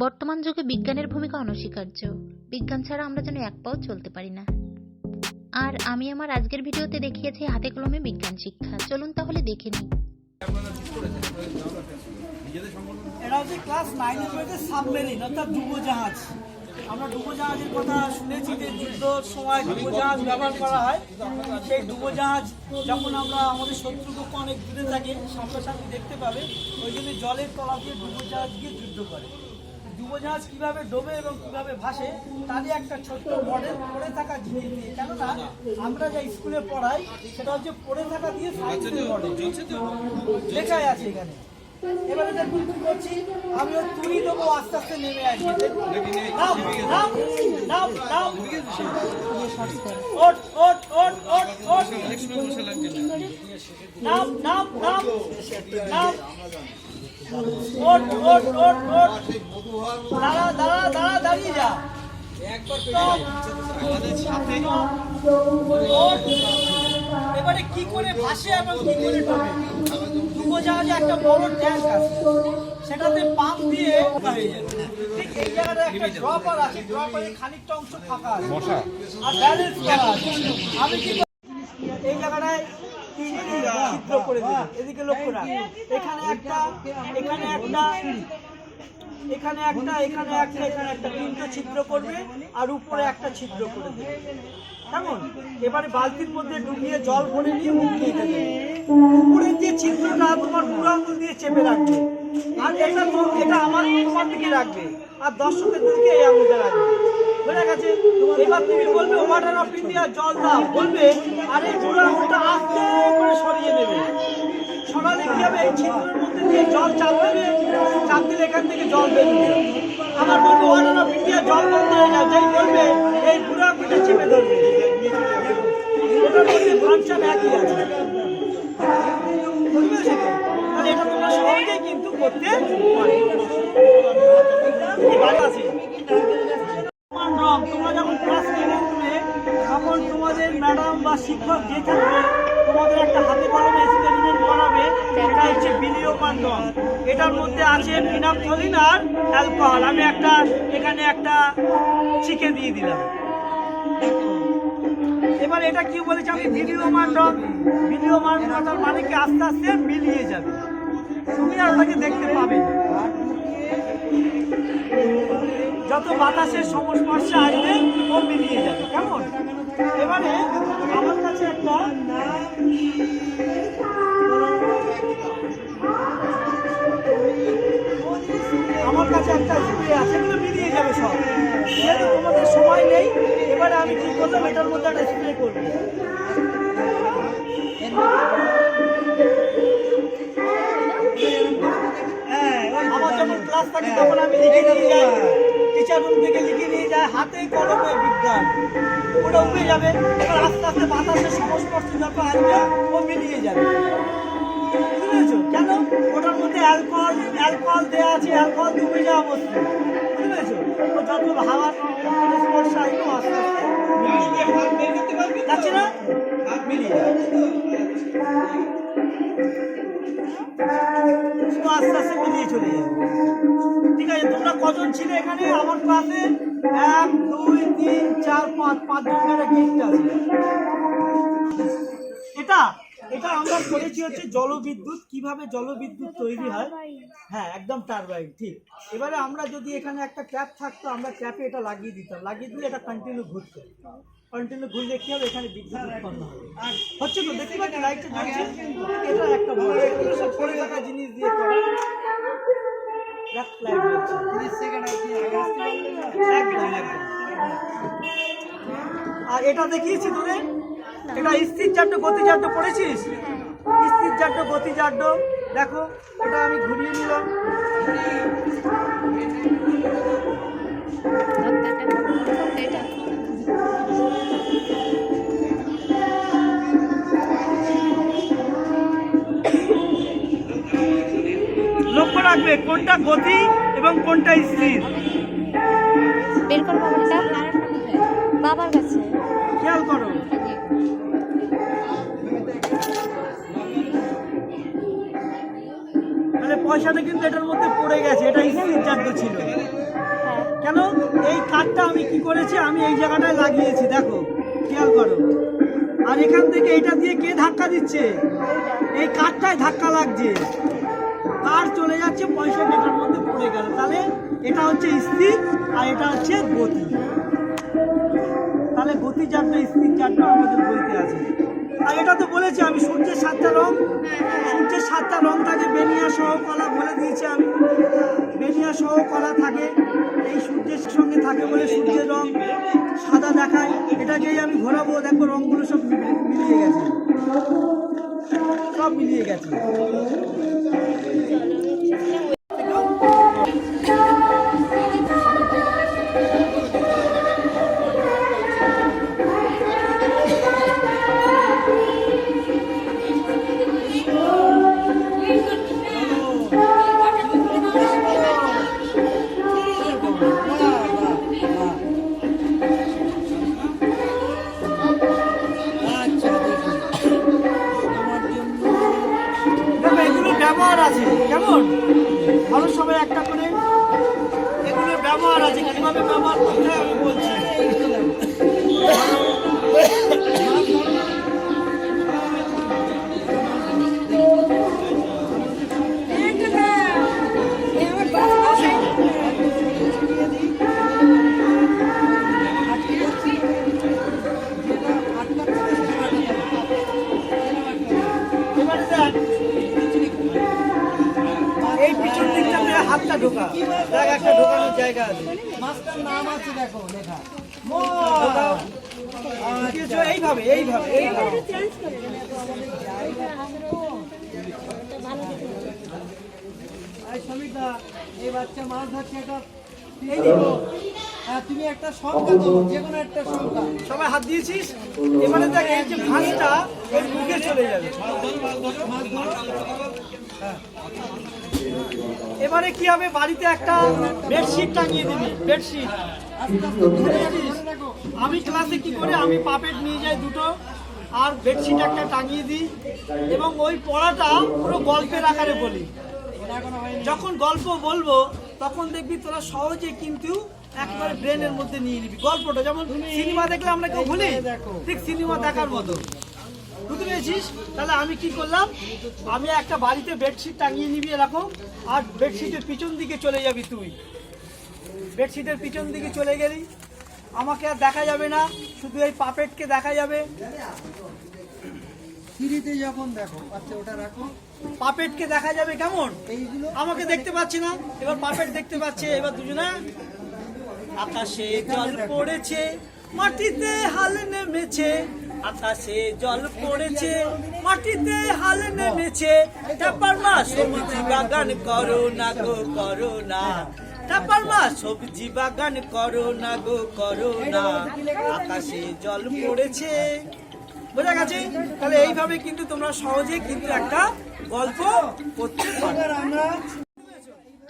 বর্তমান যুগে বিজ্ঞানের ভূমিকা অনস্বীকার্য। বিজ্ঞান ছাড়া আমরা যেন এক পাও চলতে পারি না। আর আমি আমার আজকের ভিডিওতে দেখিয়েছি হাতে কলমে বিজ্ঞান শিক্ষা। চলুন তাহলে দেখে নিই। এটা হচ্ছে ক্লাস নাইনের বইতে সাবমেরিন অর্থাৎ ডুবোজাহাজ। আমরা ডুবোজাহাজের কথা শুনেছি যে যুদ্ধর সময় ডুবোজাহাজ ব্যবহার করা হয়। সেই ডুবোজাহাজ যখন আমরা আমাদের শত্রুপক্ষ অনেক দূরে থাকে, সামনাসামনি দেখতে পাবে, ওই জন্য জলের তলা দিয়ে ডুবোজাহাজ গিয়ে যুদ্ধ করে। ডুবোজাহাজ কীভাবে ডোবে এবং কীভাবে ভাসে তারই একটা ছোট্ট মডেল পড়ে থাকা জিনিস দিয়ে কেননা আমরা যা স্কুলে পড়াই সেটা হচ্ছে পড়ে থাকা দিয়ে সায়েন্সের মডেল লেখাই আছে এখানে এবারে দেখুন কি করছি আমি তুলি দেবো আস্তে আস্তে নেমে আসবে দেখুন। নাম, ওঠ, ওঠ, ওঠ। নাম, নাম, নাম, নাম। এবারে কি করে ভাসে এবং কি করে ডোবে ডুবোজাহাজে একটা বড় ট্যাঙ্ক আছে, সেটাতে পাম্প দিয়ে এই জায়গাটা ড্রপার আছে ড্রপারে খানিকটা অংশ ফাঁকা আছে। আর ব্যালেন্স আমি কি এই জায়গাটায় ছিদ্র করে দেবো। এদিকে লক্ষ্য রাখ। এখানে একটা এখানে একটা এখানে একটা এখানে একটা এখানে একটা। তিনটে ছিদ্র করবে আর উপরে একটা ছিদ্র করে দেবে। কেমন? এবারে বালতির মধ্যে ডুবিয়ে জল ভরে নিয়ে উঠিয়ে দেবে। উপরের যে ছিদ্রটা তোমার বুড়ো আঙুল দিয়ে চেপে রাখবে। আর এটা এটা আমার তোমার দিকে রাখবে। আর দর্শকের দিকে এই আঙুলটা রাখবে। বুঝে গেছে। এবার তুমি বলবে ওয়াটার অফ ইন্ডিয়া জল দাও। বলবে, আর এই বুড়ো আস্তে করে সরিয়ে নেবে সকালে কি হবে? এই ছিদ্রের মধ্যে দিয়ে জল চাপ দেবে। চাপ দিলে এখান থেকে জল বেরোবে আমার বলব ওয়াটার অফ ইন্ডিয়া জল বন্ধ হয়ে যাবে যাই বলবে, এই বুড়া পিঠে চেপে ধরবে। ওটার মধ্যে ফাংশন একই আছে? তাহলে এটা তোমরা সহজেই কিন্তু করতে পারো। শিক্ষক যে থাকবে তোমাদের একটা হাতে কলমে এক্সপেরিমেন্ট করাবে এটা হচ্ছে বিলিয়মান রং এটার মধ্যে আছে ফিনাপথলিন আর অ্যালকোহল। আমি একটা, এখানে একটা চিকে দিয়ে দিলাম। এবার এটা কি বলেছে? আমি বিলিয়মান রং বিলিয়মান কথার মানে কি? আস্তে আস্তে মিলিয়ে যাবে। তুমি আর তাকে দেখতে পাবে যত বাতাসের সংস্পর্শে আসবে, ও মিলিয়ে যাবে। কেমন? এবারে আমার কাছে একটা আমার কাছে একটা স্প্রে আছে এগুলো মিলিয়ে যাবে সব। যেহেতু তোমাদের সময় নেই এবারে আমি কি করলাম এটার মধ্যে একটা স্প্রে করব। হ্যাঁ, আমার যখন ক্লাস থাকে তখন আমি লিখে নিয়ে যাই। টিচার রুম থেকে লিখে নিয়ে যায় হাতে কলমে বিজ্ঞান। ওটা উঠে যাবে, এবার আস্তে আস্তে বাতাসের সংস্পর্শে যত আসবে, ও মিলিয়ে যাবে। বুঝতে পেরেছ? ওটার মধ্যে অ্যালকোহল অ্যালকোহল দেওয়া আছে, অ্যালকোহল ডুবে যাওয়া বস্তু বুঝতে পেরেছ? আস্তে আস্তে চলে ঠিক আছে, তোমরা কজন ছিলে এখানে? আমার ক্লাসে এক, দুই, তিন, চার, পাঁচ, পাঁচজন এটা? এটা আমরা করেছি হচ্ছে জলবিদ্যুৎ কীভাবে জলবিদ্যুৎ তৈরি হয়? হ্যাঁ একদম টারবাইন ঠিক। এবারে আমরা যদি এখানে একটা ক্যাপ থাকতো আমরা ক্যাপে এটা লাগিয়ে দিতাম। লাগিয়ে দিলে এটা কন্টিনিউ ঘুরতো। কন্টিনিউ ঘুরলে কি হবে? এখানে বিদ্যুৎ উৎপন্ন হবে। আর হচ্ছে তো দেখতে পাচ্ছি লাইটটা জ্বলছে। এটা একটা বড় সব পড়ে থাকা জিনিস দিয়ে করা। আর এটা দেখিয়েছি তোরে এটা স্থির চাট্ট গতি চাট্ট পড়েছিস? স্থির চাট্ট গতি চাট্ট দেখো এটা আমি ঘুরিয়ে নিলাম। লক্ষ্য রাখবে, কোনটা গতি এবং কোনটা স্থির। বের কর বাবারটা বাবার কাছে। পয়সাটা কিন্তু এটার মধ্যে পড়ে গেছে, এটা স্ক্রিনচার্জ ছিল। কেন? এই কাঠটা আমি কি করেছি? আমি এই জায়গাটায় লাগিয়েছি, দেখো, খেয়াল করো। আর এখান থেকে এটা দিয়ে কে ধাক্কা দিচ্ছে? এই কাঠটায় ধাক্কা লাগছে। কার চলে যাচ্ছে পয়সাটা এটার মধ্যে পড়ে গেল। তাহলে এটা হচ্ছে স্থির আর এটা হচ্ছে গতি। তাহলে গতি চারটা স্থির চারটা আমাদের বইতে আছে। আর এটা তো বলেছি আমি, সূর্যের সাতটা রং, সূর্যের সাতটা রং থাকে বেনিয়া সহ কলা বলে দিয়েছি আমি। বেনিয়া সহ কলা থাকে, এই সূর্যের সঙ্গে থাকে বলে সূর্যের রং সাদা দেখায়। এটাকেই আমি ঘোরাবো, দেখো রংগুলো সব মিলিয়ে গেছে। সব মিলিয়ে গেছে। আছে? কেমন? আরও সবাই একটা করে এগুলোর ব্যবহার আছে। কীভাবে ব্যবহার করতে আমি বলছি। দেখ একটা ঢোকানোর জায়গা আছে মাছটার নাম আছে। এইভাবে মাছ ধরছে এটা তুমি একটা সংখ্যা দেবো যে কোনো একটা সংখ্যা সবাই হাত দিয়েছিস এবারে দেখ, এই যে ভাঁজটা চলে যাবে। এবারে কি হবে বাড়িতে একটা বেডশিট টাঙিয়ে দিবি বেডশিট। আমি ক্লাসে কি করে আমি পাপেট নিয়ে যাই দুটো, আর বেডশিট একটা টাঙিয়ে দিই, এবং ওই পড়াটা পুরো গল্পের আকারে বলি। যখন গল্প বলব, তখন দেখবি তোরা সহজে কিন্তু একবারে ব্রেনের মধ্যে নিয়ে নিবি গল্পটা যেমন সিনেমা দেখলে আমরা কেউ ভুলি, ঠিক সিনেমা দেখার মতো বুঝতে পেরেছিস? তাহলে আমি কি করলাম? আমি একটা বাড়িতে বেডশিট টাঙিয়ে নিবি এরকম আর বেডশিটের পিছন দিকে চলে যাবি তুই। বেডশিটের পিছন দিকে চলে গেলি। আমাকে আর দেখা যাবে না শুধু এই পাপেটকে দেখা যাবে। সিঁড়িতে যখন দেখো আচ্ছা ওটা রাখো। পাপেটকে দেখা যাবে কেমন? এইগুলো? আমাকে দেখতে পাচ্ছি না। এবার পাপেট দেখতে পাচ্ছে এবার দুজনে। আকাশে জল পড়েছে মাটিতে হাল নেমেছে। আকাশে জল পড়েছে, মাটিতে হাল নেমেছে। টাপার মা, সবজি বাগান করো না গো, করো না। টাপার মা, সবজি বাগান করো না গো, করো না। আকাশে জল পড়েছে। বোঝা গেছে? তাহলে এইভাবে কিন্তু তোমরা সহজে কিন্তু একটা গল্প করতে পারো।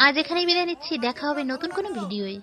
আজ এখানেই বিদায় নিচ্ছি, দেখা হবে নতুন কোনো ভিডিওয়ে।